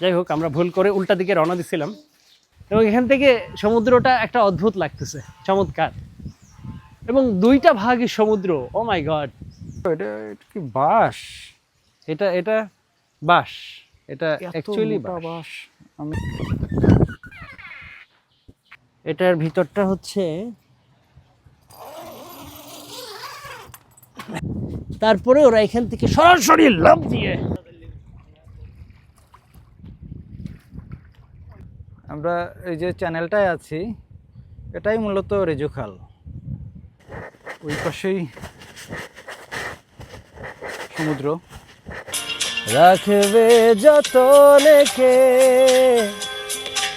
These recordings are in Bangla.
যাই হোক আমরা ভুল করে উল্টা দিকে রওনা দিছিলাম। এবং এখান থেকে সমুদ্রটা একটা অদ্ভুত লাগতেছে চমৎকার। এবং দুইটা ভাগই সমুদ্র ও মাই গড এটা কি বাস এটা এটা বাস এটা অ্যাকচুয়ালি বাস আমি এটার ভিতরটা হচ্ছে তারপরে ওরা এখান থেকে সরাসরি লাভ দিয়ে আমরা এই যে চ্যানেলটায় আছি, এটাই মূলত রেজুখাল ওই পাশেই সমুদ্র। রাখবে যত কে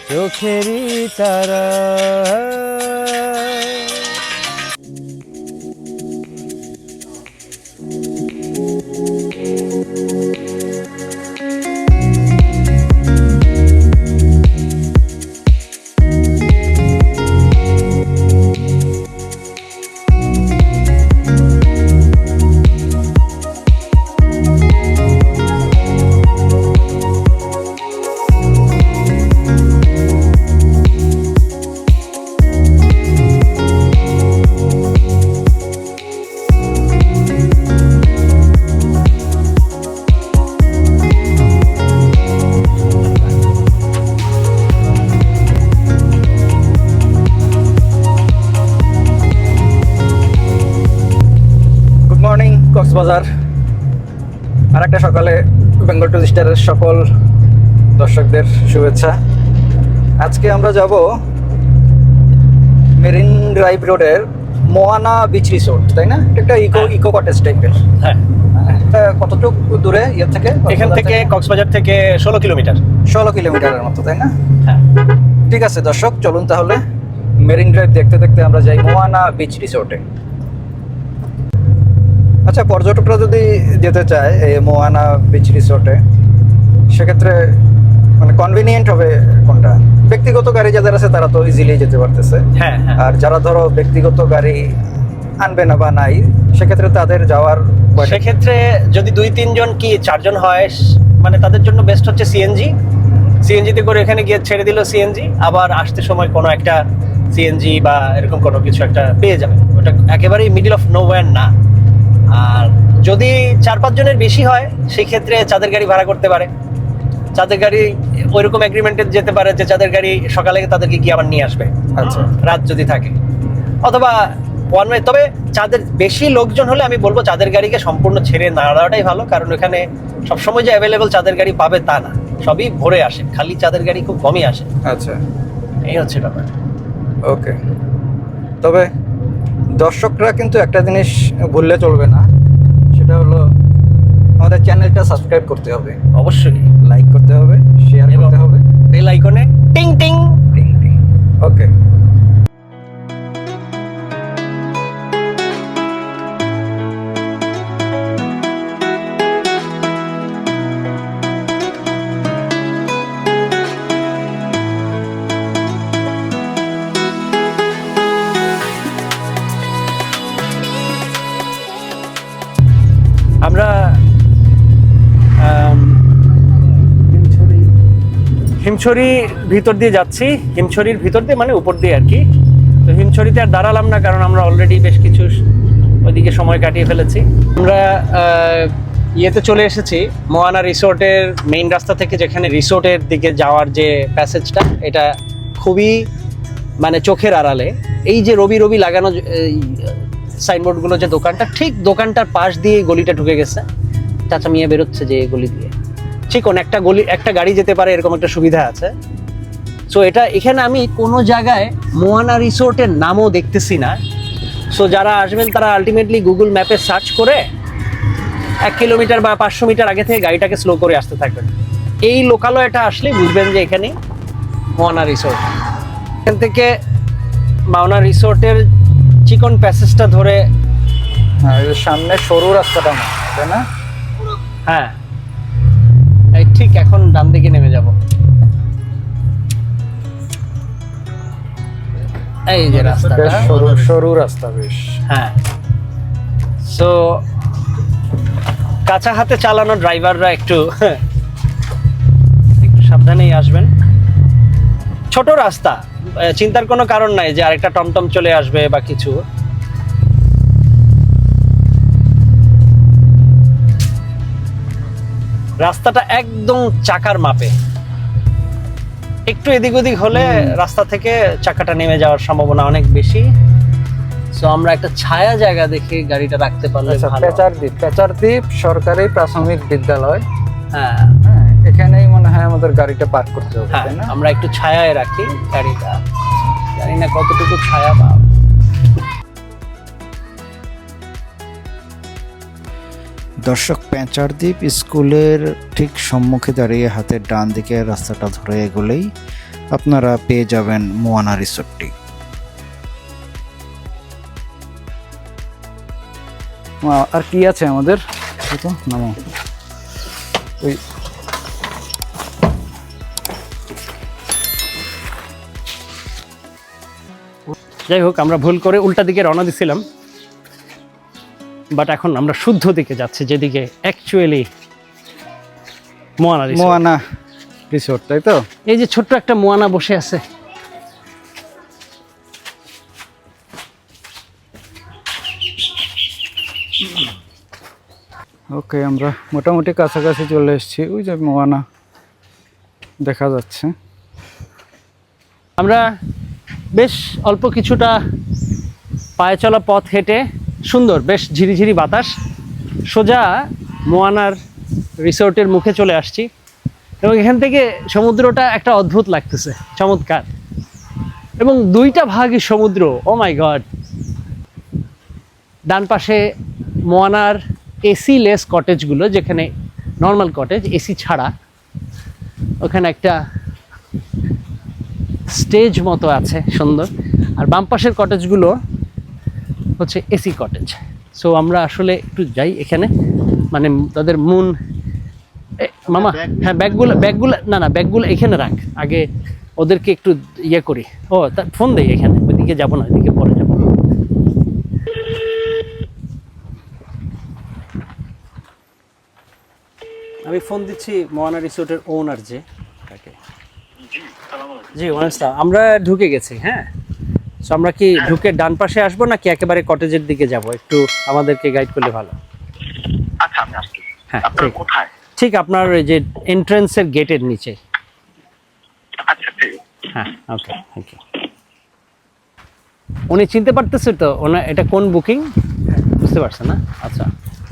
চোখেরই তারা। কক্সবাজার আর একটা সকালে বেঙ্গল টু স্টারের সকল দর্শকদের শুভেচ্ছা। আজকে আমরা যাব মেরিন ড্রাইভ রোডের মোয়ানা বিচ রিসোর্ট তাই না? এটা একটা ইকো হ্যাঁ। ইকো কটেজ টাইপের। হ্যাঁ। কতটুকু দূরে? ইয়ে থেকে? এখান থেকে? কক্সবাজার থেকে ষোলো কিলোমিটার। ষোলো কিলোমিটারের মতো তাই না? হ্যাঁ। ঠিক আছে দর্শক চলুন তাহলে মেরিন ড্রাইভ দেখতে দেখতে আমরা যাই মোয়ানা বিচ রিসোর্টে। আচ্ছা পর্যটকরা যদি যেতে চায় এই মোয়ানা বিচ রিসোর্টে সেক্ষেত্রে মানে কনভিনিয়েন্ট হবে কোনটা? ব্যক্তিগত গাড়ি যাদের আছে তারা তো ইজিলি যেতে পারতেছে। হ্যাঁ হ্যাঁ। আর যারা ধরো ব্যক্তিগত গাড়ি আনবে না বা নাই সেক্ষেত্রে তাদের যাওয়ার সেক্ষেত্রে যদি দুই তিনজন কি চারজন হয় মানে তাদের জন্য বেস্ট হচ্ছে সিএনজি সিএনজিতে করে এখানে গিয়ে ছেড়ে দিল সিএনজি আবার আসতে সময় কোনো একটা সিএনজি বা এরকম কোনো কিছু একটা পেয়ে যাবে। ওটা একেবারেই মিডিল অফ নো না। আর যদি চার পাঁচ জনের বেশি হয় সেই ক্ষেত্রে চাঁদের গাড়ি ভাড়া করতে পারে। চাঁদের গাড়ি ওইরকম এগ্রিমেন্টে যেতে পারে যে চাঁদের গাড়ি সকালে তাদেরকে গিয়ে আবার নিয়ে আসবে। আচ্ছা। রাত যদি থাকে। অথবা ওয়ান ওয়ে তবে চাঁদের বেশি লোকজন হলে আমি বলব চাঁদের গাড়িকে সম্পূর্ণ ছেড়ে না দেওয়াটাই ভালো কারণ ওখানে সবসময় যে অ্যাভেলেবল চাঁদের গাড়ি পাবে তা না। সবই ভরে আসে খালি চাঁদের গাড়ি খুব কমই আসে। আচ্ছা। এই হচ্ছে ব্যাপার। ওকে তবে দর্শকরা কিন্তু একটা জিনিস ভুললে চলবে না সেটা হলো আমাদের চ্যানেলটা সাবস্ক্রাইব করতে হবে। অবশ্যই। লাইক করতে হবে শেয়ার করতে হবে। বেল আইকনে টিং টিং টিং। টিং ওকে আমরা আম, হিমছড়ি ভিতর দিয়ে যাচ্ছি। হিমছড়ির ভিতর দিয়ে মানে উপর দিয়ে আর কি। তো হিমছড়িতে আর দাঁড়ালাম না কারণ আমরা অলরেডি বেশ কিছু ওইদিকে সময় কাটিয়ে ফেলেছি। আমরা ইয়েতে চলে এসেছি মোয়ানা রিসোর্টের মেইন রাস্তা থেকে যেখানে রিসোর্টের দিকে যাওয়ার যে প্যাসেজটা এটা খুবই মানে চোখের আড়ালে। এই যে রবি রবি লাগানো সাইনবোর্ডগুলো যে দোকানটা, ঠিক দোকানটার পাশ দিয়ে গলিটা ঢুকে গেছে। চাচা মিয়া বেরোচ্ছে যে গলি দিয়ে। চিকন একটা গলি, একটা গাড়ি যেতে পারে, এরকম একটা সুবিধা আছে। সো এটা এখানে আমি কোনো জায়গায় মোয়ানা রিসোর্টের নামও দেখতেছি না। সো যারা আসবেন, তারা আলটিমেটলি গুগল ম্যাপে সার্চ করে এক কিলোমিটার বা পাঁচশো মিটার আগে থেকে গাড়িটাকে স্লো করে আসতে থাকবেন। এই লোকালয়টা আসলে বুঝবেন যে এখানে মোয়ানা রিসোর্ট। এখান থেকে মাওনা রিসোর্টের চিকন প্যাসেজটা ধরে হ্যাঁ সামনে সরু রাস্তাটা তাই না? হ্যাঁ। এই ঠিক এখন ডান দিকে নেমে যাব। এই যে রাস্তাটা। সরু সরু রাস্তা বেশ। হ্যাঁ। সো কাঁচা হাতে চালানো ড্রাইভাররা একটু একটু সাবধানেই আসবেন। ছোট রাস্তা। চিন্তার কোনো কারণ নাই যে আরেকটা টমটম চলে আসবে বা কিছু। রাস্তাটা একদম চাকার মাপে। একটু এদিক ওদিক হলে রাস্তা থেকে চাকাটা নেমে যাওয়ার সম্ভাবনা অনেক বেশি। সো আমরা একটা ছায়া জায়গা দেখে গাড়িটা রাখতে পারলে আচ্ছা পেচারদ্বীপ পেচারদ্বীপ সরকারি প্রাথমিক বিদ্যালয়। হ্যাঁ। হ্যাঁ এখানেই আমাদের গাড়িটা পার্ক করতে হবে হ্যাঁ তাই না? আমরা একটু ছায়ায় রাখি গাড়িটা। জানি না কতটুকু ছায়া পাব দর্শক পেঁচারদ্বীপ স্কুলের ঠিক সম্মুখে দাঁড়িয়ে হাতের ডান দিকে রাস্তাটা ধরে এগোলেই আপনারা পেয়ে যাবেন মোয়ানা রিসোর্টটি। আর কি আছে আমাদের? নামো। ওই যাই হোক আমরা ভুল করে উল্টা দিকে রওনা দিছিলাম। বাট এখন আমরা শুদ্ধ দিকে যাচ্ছি যেদিকে অ্যাকচুয়ালি মোয়ানা। মোয়ানা রিসোর্ট তাই তো? এই যে ছোট্ট একটা মোয়ানা বসে আছে। ওকে আমরা মোটামুটি কাছাকাছি চলে এসেছি। ওই যে মোয়ানা দেখা যাচ্ছে। আমরা বেশ অল্প কিছুটা পায়ে চলা পথ হেঁটে সুন্দর, বেশ ঝিরিঝিরি বাতাস। সোজা মোয়ানার রিসোর্টের মুখে চলে আসছি এবং এখান থেকে সমুদ্রটা একটা অদ্ভুত লাগতেছে, চমৎকার। এবং দুইটা ভাগই সমুদ্র ও মাই গড ডান পাশে মোয়ানার এসি লেস কটেজগুলো, যেখানে নর্মাল কটেজ এসি ছাড়া। ওখানে একটা স্টেজ মতো আছে সুন্দর। আর বাম পাশের কটেজগুলো হচ্ছে এসি কটেজ সো আমরা আসলে একটু যাই এখানে। মানে তাদের মুন মামা হ্যাঁ ব্যাগগুলো ব্যাগগুলো না না ব্যাগগুলো এখানে রাখ। আগে ওদেরকে একটু ইয়ে করি। ও তা ফোন দেই এখানে। ওইদিকে যাব না ওইদিকে পরে যাব। আমি ফোন দিচ্ছি মোয়ানা রিসোর্টের ওনার যে। জি ওনার আমরা ঢুকে গেছি হ্যাঁ? তো আমরা কি ঢুকে ডান পাশে আসব নাকি একেবারে কটেজের দিকে যাব? একটু আমাদেরকে গাইড করলে ভালো। আচ্ছা আমি আসছি। হ্যাঁ আপনারা ঠিক। কোথায়? ঠিক আপনার ওই যে এন্ট্রান্সের গেটের নিচে। আচ্ছা ঠিক। হ্যাঁ ওকে থ্যাংক ইউ উনি চিনতে পারতেছে তো ওনার এটা কোন বুকিং বুঝতে পারছেন না? আচ্ছা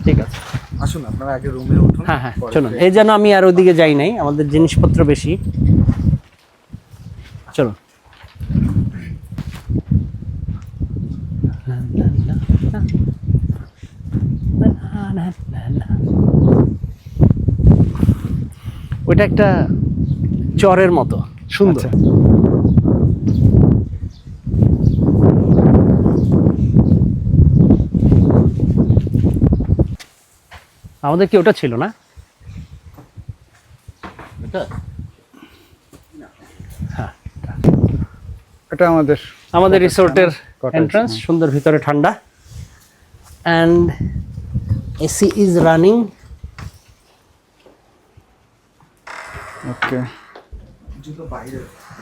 ঠিক আছে। আসুন আপনারা আগে রুমে উঠুন হ্যাঁ হ্যাঁ চলুন। এই যেন আমি আর ওদিকে যাই নাই আমাদের জিনিসপত্র বেশি। চলুন ওইটা একটা চরের মতো। সুন্দর। আচ্ছা। আমাদের কি ওটা ছিল না? ওটা এটা আমাদের আমাদের রিসোর্টের এন্ট্রান্স। সুন্দর ভিতরে ঠান্ডা। And AC is running okay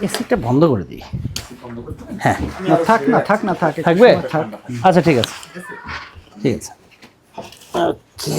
এসিটা বন্ধ করে দিই। হ্যাঁ। না থাক না থাক না থাক থাকবে? থাক। আচ্ছা ঠিক আছে। ঠিক আছে। ওকে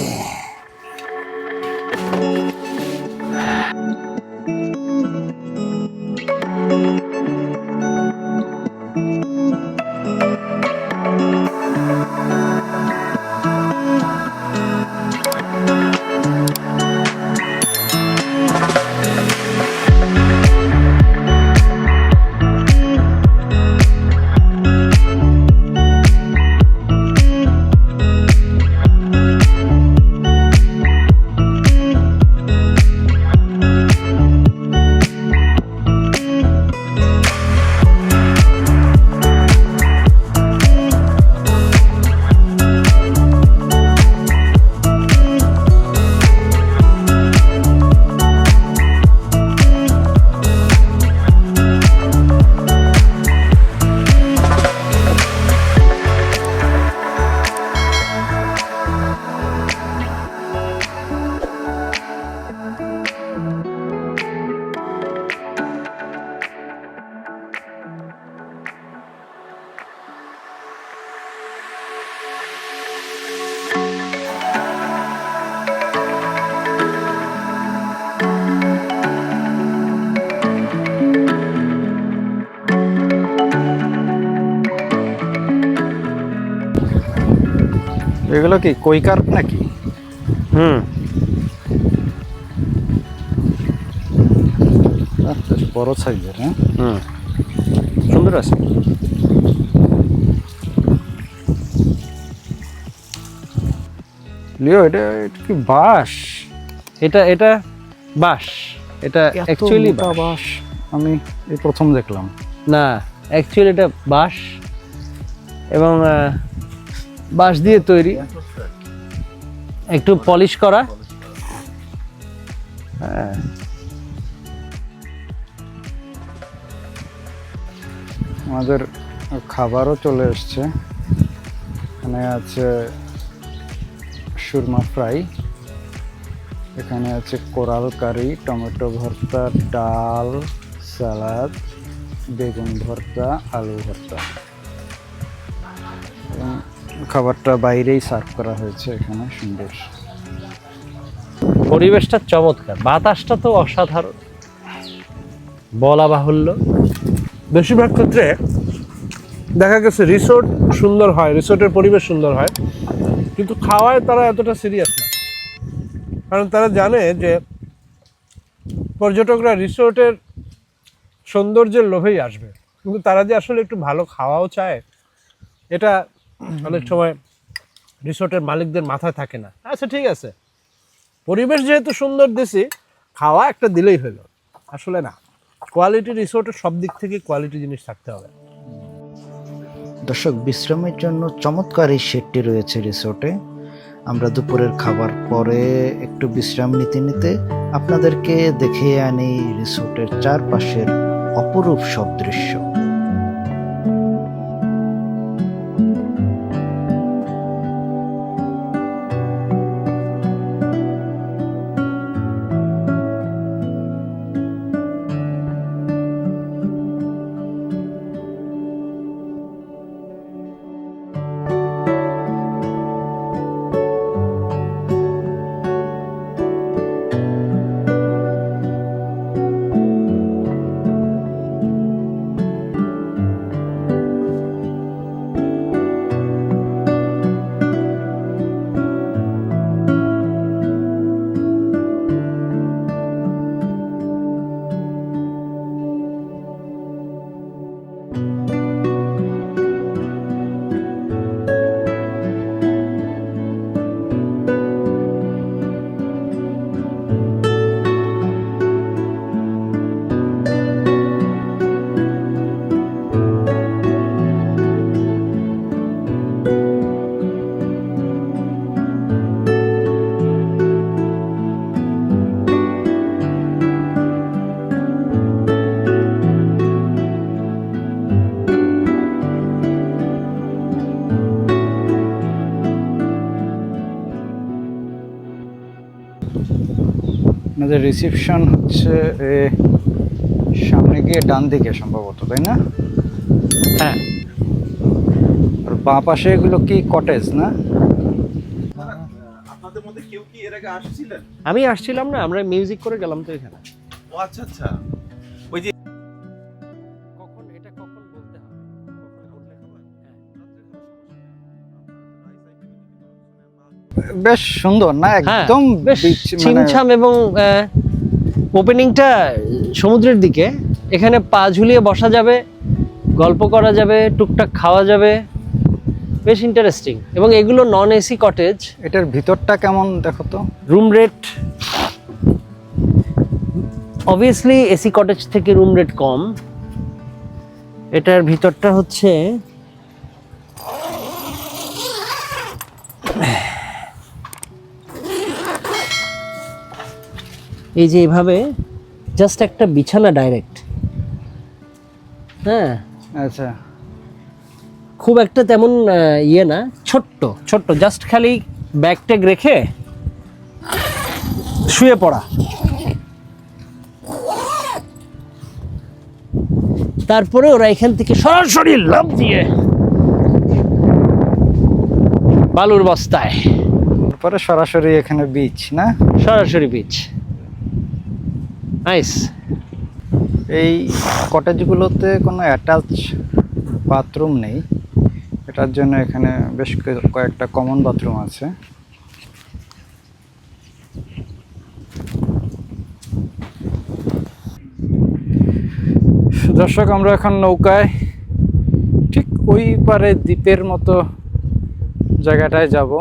এগুলো কি কৈকার নাকি? হুম। বড় সাইজের হ্যাঁ? হুম। সুন্দর আছে। লিও এটা এটা কি বাঁশ? এটা এটা বাঁশ। এটা অ্যাকচুয়ালি বাঁশ। আমি এই প্রথম দেখলাম। না অ্যাকচুয়ালি এটা বাঁশ। এবং বাঁশ দিয়ে তৈরি। একটু পলিশ করা। হ্যাঁ। আমাদের খাবারও চলে এসছে। এখানে আছে সুরমা ফ্রাই। এখানে আছে কোরাল কারি, টমেটো ভর্তা, ডাল স্যালাড বেগুন ভর্তা, আলু ভর্তা। খাবারটা বাইরেই সার্ভ করা হয়েছে এখানে সুন্দর। পরিবেশটা চমৎকার বাতাসটা তো অসাধারণ। বলা বাহুল্য। বেশিরভাগ ক্ষেত্রে দেখা গেছে রিসোর্ট সুন্দর হয় রিসোর্টের পরিবেশ সুন্দর হয় কিন্তু খাওয়ায় তারা এতটা সিরিয়াস না। কারণ তারা জানে যে পর্যটকরা রিসোর্টের সৌন্দর্যের লোভেই আসবে। কিন্তু তারা যে আসলে একটু ভালো খাওয়াও চায় এটা অনেক সময় রিসোর্টের মালিকদের মাথায় থাকে না। আচ্ছা ঠিক আছে। পরিবেশ যেহেতু সুন্দর দিছি, খাওয়া একটা দিলেই হলো। আসলে না কোয়ালিটি রিসোর্টের সব দিক থেকে কোয়ালিটি জিনিস থাকতে হবে। দর্শক, বিশ্রামের জন্য চমৎকার এই শেডটি রয়েছে রিসোর্টে। আমরা দুপুরের খাবার পরে একটু বিশ্রাম নিতে নিতে আপনাদেরকে দেখে আনি রিসোর্টের চারপাশের অপরূপ সব দৃশ্য আপনাদের রিসেপশন হচ্ছে এ, সামনে গিয়ে ডান দিকে সম্ভবত তাই না? হ্যাঁ। আর বাঁ পাশে এগুলো কি কটেজ না? আপনাদের মধ্যে কেউ কি এর আমি আসছিলাম না আমরা মিউজিক করে গেলাম তো এখানে। ও আচ্ছা আচ্ছা। বেশ সুন্দর না? হ্যাঁ, একদম বেশ মানে- ছিমছাম এবং ওপেনিংটা সমুদ্রের দিকে। এখানে পা ঝুলিয়ে বসা যাবে গল্প করা যাবে টুকটাক খাওয়া যাবে। বেশ ইন্টারেস্টিং এবং এগুলো নন এসি কটেজ এটার ভিতরটা কেমন দেখো তো? Room rate obviously AC cottage থেকে রুম রেট কম। এটার ভিতরটা হচ্ছে এই যে এভাবে জাস্ট একটা বিছানা ডাইরেক্ট হ্যাঁ? আচ্ছা। খুব একটা তেমন ইয়ে না ছোট্ট ছোট্ট। জাস্ট খালি ব্যাগ ট্যাগ রেখে শুয়ে পড়া। তারপরে ওরা এখান থেকে সরাসরি লাভ দিয়ে বালুর বস্তায়। তারপরে সরাসরি এখানে বিচ না? সরাসরি বিচ নাইস এই কটেজগুলোতে কোনো অ্যাটাচ বাথরুম নেই। এটার জন্য এখানে বেশ কয়েকটা কমন বাথরুম আছে। দর্শক, আমরা এখন নৌকায় ঠিক ওই পারে দ্বীপের মতো জায়গাটায় যাব।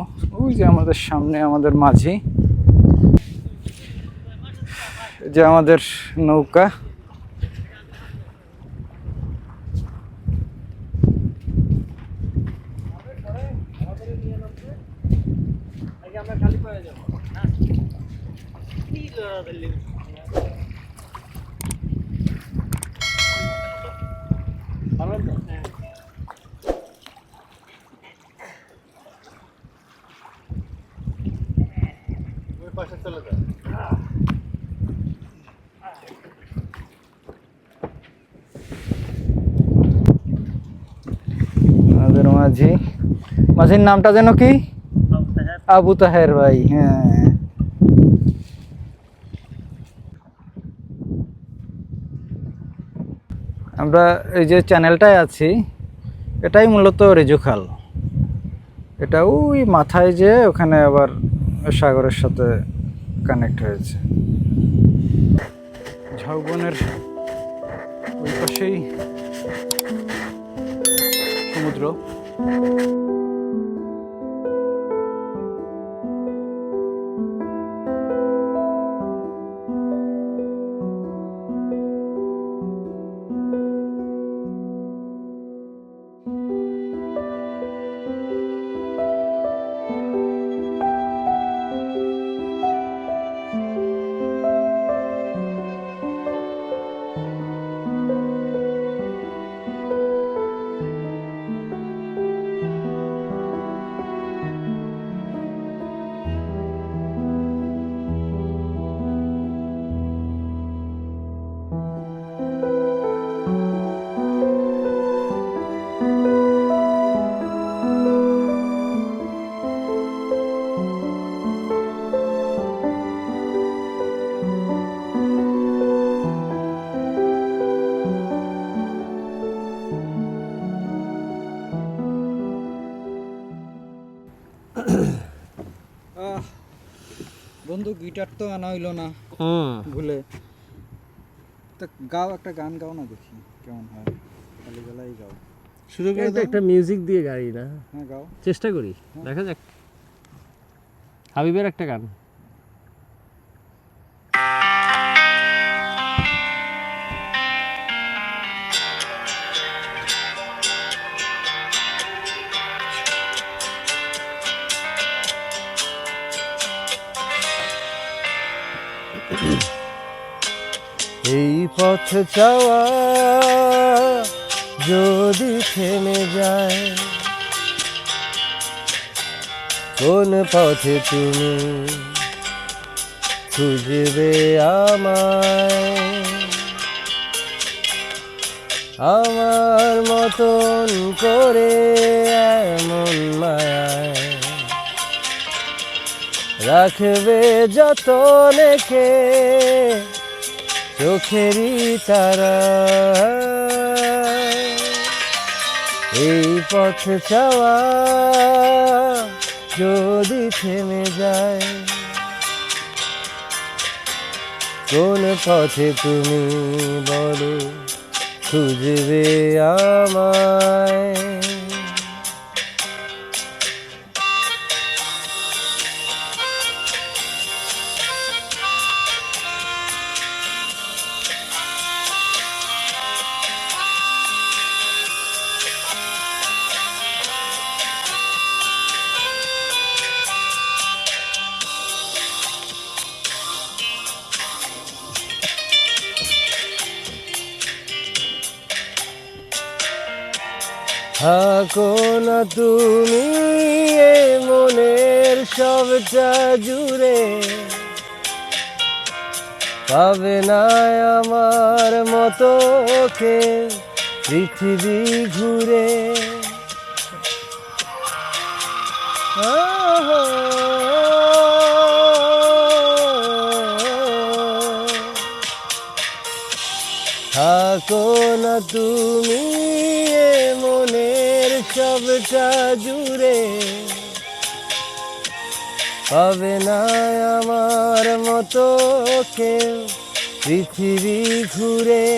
ওই যে আমাদের সামনে, আমাদের মাঝি এই যে আমাদের নৌকা। আমাদের মাঝি। মাঝির নামটা যেন কি? আবু তাহের ভাই হ্যাঁ। আমরা এই যে চ্যানেলটায় আছি, এটাই মূলত রেজুখাল এটা ওই মাথায় যে ওখানে আবার সাগরের সাথে কানেক্ট হয়েছে। ঝাউবনের ওই পাশেই সমুদ্র। 아! বন্ধু গিটার তো আনা হইল না। ভুলে। তো গাও একটা গান গাও না দেখি কেমন হয়? খালি বেলাই গাও। শুরু করে তো একটা মিউজিক দিয়ে গাই না। হ্যাঁ গাও। চেষ্টা করি। দেখা যাক। হাবিবের একটা গান। পথ চাওয়া যদি থেমে যায়, কোন পথে তুমি খুঁজবে আমায়? আমার মতন করে এমন মায়ায় রাখবে যত নেখে চোখেরই তারা। এই পথ চাওয়া যদি থেমে যায় কোন পথে তুমি বলো খুঁজবে আমায়? থাকো না তুমি মনের সবটা জুড়ে পাবে না আমার মতো কে পৃথিবী ঘুরে। থাকো না তুমি সবটা জুড়ে। পাবে না আমার মতো কেউ পৃথিবী ঘুরে।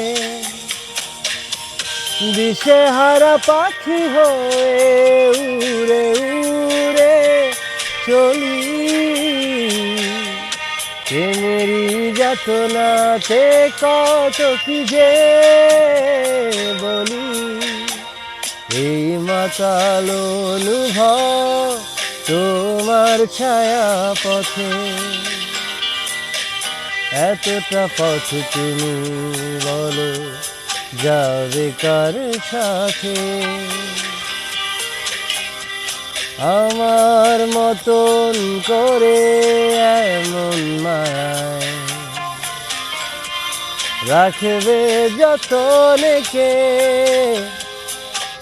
দিশে হারা পাখি হয়ে উড়ে উড়ে চলি। প্রেমেরই যাতনাতে কত কি যে বলি। এই মাতাল অনুভব তোমার ছায়া পথে এতটা পথ তুমি বলো, যাবে কার সাথে? আমার মতন করে এমন মায় রাখবে যতনে কে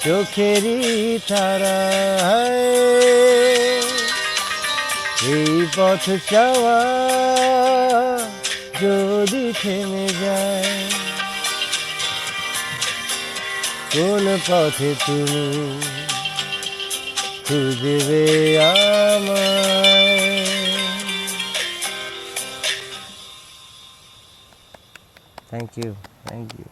চোখেরই তারা এই পথ চাওয়া যদি থেমে যায়, কোন পথে তুমি খুঁজবে আমায়? থ্যাংক ইউ থ্যাংক ইউ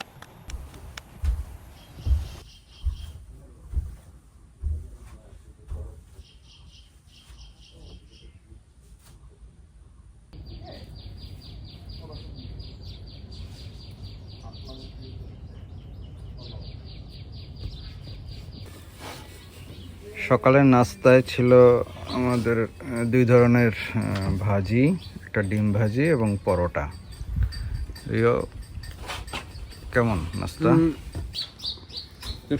সকালের নাস্তায় ছিল আমাদের দুই ধরনের ভাজি একটা ডিম ভাজি এবং পরোটা। রিও কেমন নাস্তা?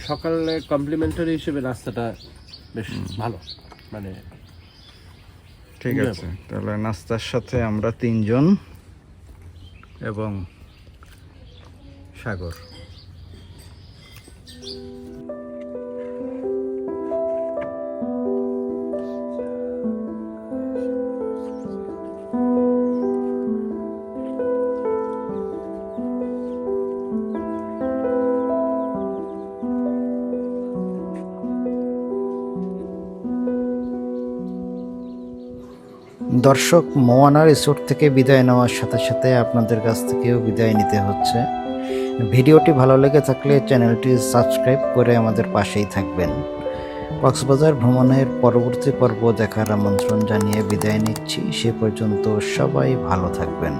সকালে কমপ্লিমেন্টারি হিসেবে নাস্তাটা বেশ ভালো মানে ঠিক আছে তাহলে নাস্তার সাথে আমরা তিনজন এবং সাগর। দর্শক, মোয়ানা রিসোর্ট থেকে বিদায় নেওয়ার সাথে সাথে আপনাদের কাছ থেকেও বিদায় নিতে হচ্ছে। ভিডিওটি ভালো লেগে থাকলে চ্যানেলটি সাবস্ক্রাইব করে আমাদের পাশেই থাকবেন। কক্সবাজার ভ্রমণের পরবর্তী পর্ব দেখার আমন্ত্রণ জানিয়ে বিদায় নিচ্ছি। সে পর্যন্ত সবাই ভালো থাকবেন।